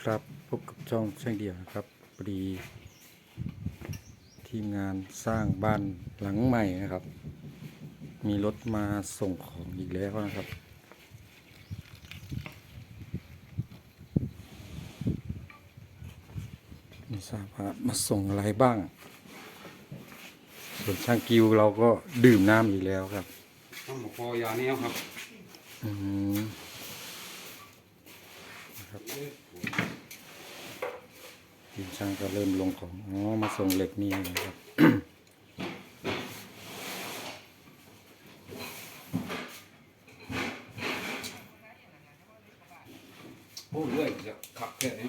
ครับ พบกับช่องช่างเดียวนะครับพอดี ทีมงานสร้างบ้านหลังใหม่นะครับ มีรถมาส่งของอีกแล้วนะครับไม่ทราบว่ามาส่งอะไรบ้าง ส่วนช่างกิวเราก็ดื่มน้ำอีกแล้วครับน้ำหมกคอยาแนวครับ อืมนะ ครับทีมช่างก็เริ่มลงของ อ๋อ มาส่งเหล็กนี่นะครับโอ้เรื่อยจะขับแค่นี้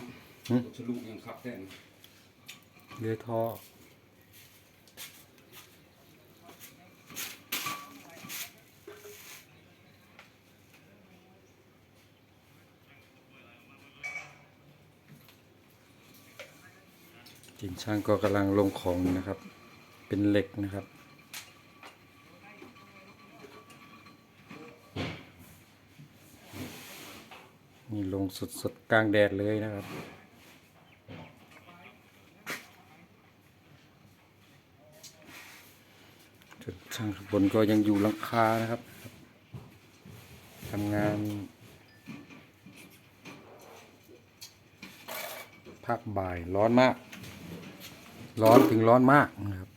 หึทะลุยังขับแค่นี้เรือท่อ ทีมช่างก็กำลังลงของนะครับ เป็นเหล็กนะครับนี่ลงสดๆกลางแดดเลยนะครับช่างข้างบนก็ยังอยู่หลังคานะครับทำงานภาคบ่ายร้อนมาก ร้อนถึงร้อนมากนะครับ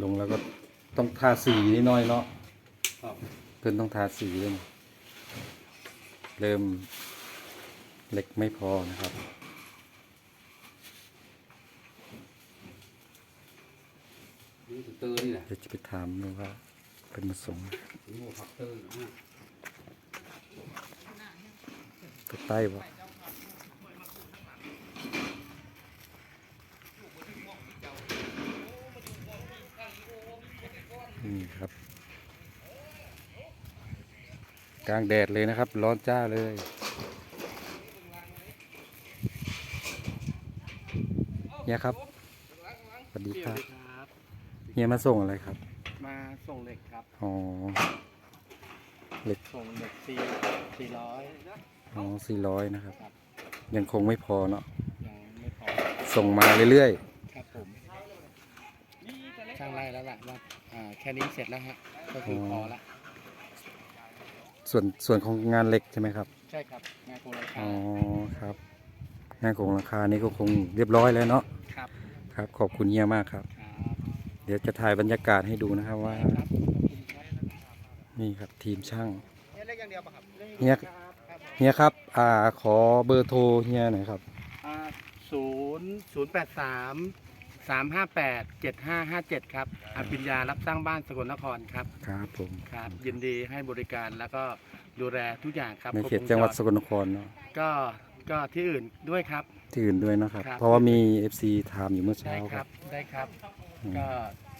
ลงแล้วก็ต้องทาสีนิดหน้อยเนาะครับเพื่อนต้องทาสีเริ่มเริ่มเล็กไม่พอนะครับนี่คือเตอร์นี่แหละเดี๋ยวจะไปถามดูว่าเป็นมาส่งโอ้ขับเตอร์นะไปใต้บ่ นี่ครับ กลางแดดเลยนะครับ ร้อนจ้าเลยเฮียครับสวัสดีครับครับเฮียมาส่งอะไรครับ มาส่งเหล็กครับอ๋อเหล็กส่งเหล็กสี่สี่ร้อยอ๋อสี่ร้อยนะครับครับยังคงไม่พอเนาะยังไม่พอส่งมาเรื่อยครับผม ช่างไล่แล้วล่ะว่าอ่าแค่นี้เสร็จแล้วฮะก็คือพอละๆส่วนส่วนของงานเหล็กใช่ไหมครับ ใช่ครับงานโครงราคาอ๋อครับงานของราคานี้ก็คงเรียบร้อยแล้วเนาะครับครับ ขอบคุณเฮียมากครับ ครับเดี๋ยวจะถ่ายบรรยากาศให้ดูนะครับว่า ครับขอบคุณครับนี่ครับทีมช่างเล็กอย่างเดียวป่ะครับเฮียครับเฮียครับอ่าขอเบอร์โทรเฮียหน่อยครับอ่าศูนย์ศูนย์แปดสาม สามห้าแปดเจ็ดห้าห้าเจ็ดครับอภิญญารับสร้างบ้านสกลนครครับ ครับผมครับ ยินดีให้บริการแล้วก็ดูแลทุกอย่างครับในครบเขตจังหวัดจสกลนครเนาะก็ก็ที่อื่นด้วยครับ ที่อื่นด้วยนะครับครับเพราะว่ามี FC ถามอยู่เมื่อเช้าได้คครัรับบได้ครับอืมก็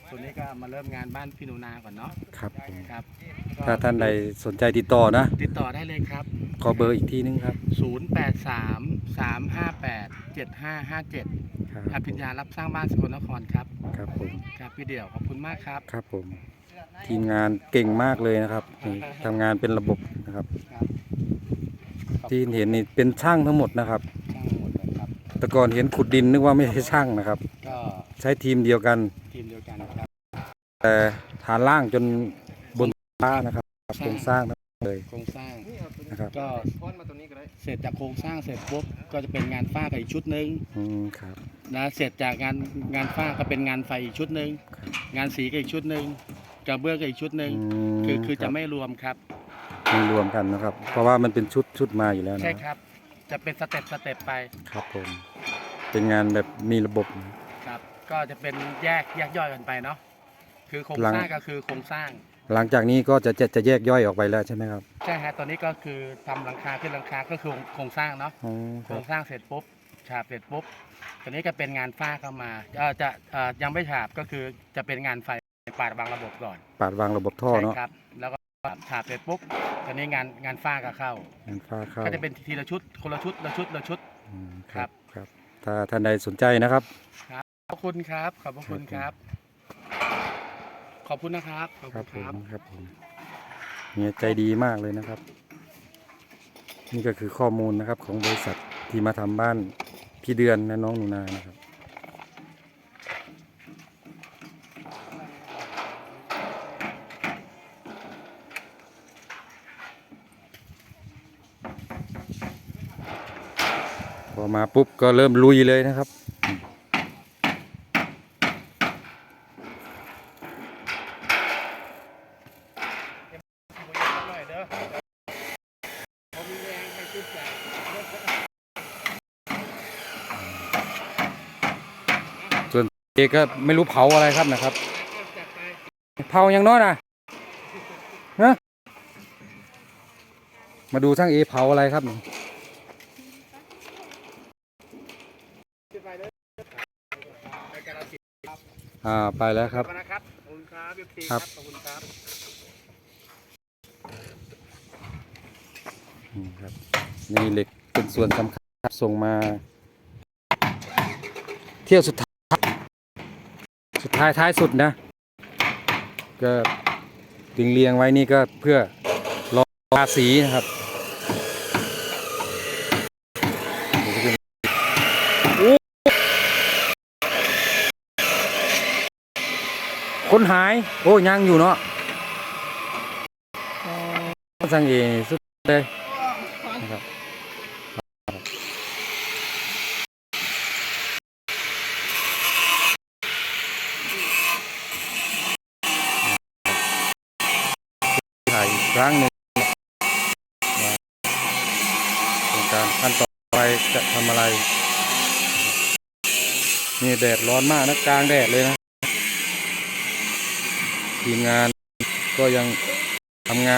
ส่วนนี้ก็มาเริ่มงานบ้านพี่หนูนาก่อนเนาะ ครับผมครับถ้าท่านใดสนใจติดต่อนะ ติดต่อได้เลยครับ ขอเบอร์อีกทีนึงครับ 083 358 7557ครับอภิญญารับสร้างบ้านสกลนครครับครับผม ครับพี่เดี่ยวขอบคุณมากครับ ครับผม ทีมงานเก่งมากเลยนะครับนี่ทำงานเป็นระบบนะครับ ครับที่เห็นนี่เป็นช่างทั้งหมดนะครับ ช่างหมดเลยครับ แต่ก่อนเห็นขุดดินนึกว่าไม่ใช่ช่างนะครับ ก็ใช้ทีมเดียวกัน ทีมเดียวกันครับ แต่ฐานล่างจนบนฟ้านะครับโครงสร้างทั้งหมด เลยโครงสร้างนะครับก็เสร็จจากโครงสร้างเสร็จปุ๊บก็จะเป็นงานฝ้ากับอีกชุดหนึ่งอืมครับนะเสร็จจากงานงานฝ้าก็เป็นงานไฟอีกชุดหนึ่งครับงานสีก็อีกชุดหนึ่งกระเบื้องก็อีกชุดหนึ่งมคือคือรัจะบไม่รวมครับไม่รวมกันนะครับ เพราะว่ามันเป็นชุดชุดมาอยู่แล้วนะใช่ครับ จะเป็นสเต็ปสเต็ปไปครับผมเป็นงานแบบมีระบบนะครับ ก็จะเป็นแยกแยกย่อยกันไปเนาะคือโครงหลังสร้างก็คือโครงสร้าง หลังจากนี้ก็จะจะจะแยกย่อยออกไปแล้วใช่ไหมครับใช่ฮะตอนนี้ก็คือทำหลังคาขึ้นหลังคาก็คือโครงสร้างเนาะ อ๋อคโครัรบงสร้างเสร็จปุ๊บ ฉาบเสร็จปุ๊บ ตอนนี้ก็เป็นงานฝ้าเข้ามาเอ่อจะเอ่อยังไม่ฉาบก็คือจะเป็นงานไฟปาดวางระบบก่อนปาดวางระบบท่อเนาะใช่ครับ แล้วก็ฉาบเสร็จปุ๊บ ตอนนี้งานงานฝ้าก็เข้า งานฟ้าเข้าก็จะเป็นทีละชุด คนละชุดละชุดละชุด อืมคครัรับบครับ ถ้าท่านใดสนใจนะครับ ขอบคุณครับ ขอบพระคุณครับข อบคุณนะครับขอบคคุรับณผคมรับครับผมเนี่ยใจดีมากเลยนะครับ นี่ก็คือข้อมูลนะครับของบริษัทที่มาทำบ้านพี่เดือนและน้องหนูนานะครับ พอมาปุ๊บก็เริ่มลุยเลยนะครับ หน่อยเด้อผมมีแรงให้ขึ้นใจ เอกก็ไม่รู้เผาอะไรครับนะครับจัดไปเผาอย่างน้อยนะฮะมาดูทั้งเอเผาอะไรครับนี่ขึ้นไปเด้อไปกาลสินธุ์อ่าไปแล้วครับขอบคุณนะครับขอบคุณครับพี่ตีครับขอบคุณครับอืมครับนี่เหล็กเป็นส่วนสำคัญครับส่งมา เที่ยวสุดท้ายสุด ท้ายท้ายสุดนะ ก็ดึงเรียงไว้นี่ก็เพื่อรอทาสีนะครับโอ้คนหาย โอ้ยังอยู่เนาะสังเอสุดเลยนะครับ ถ่ายอีกครั้งหนึ่งว่าโครง การขั้นต่อไปจะทำอะไรนี่แดดร้อนมากนะกลางแดดเลยนะทีมงานก็ยังทำงาน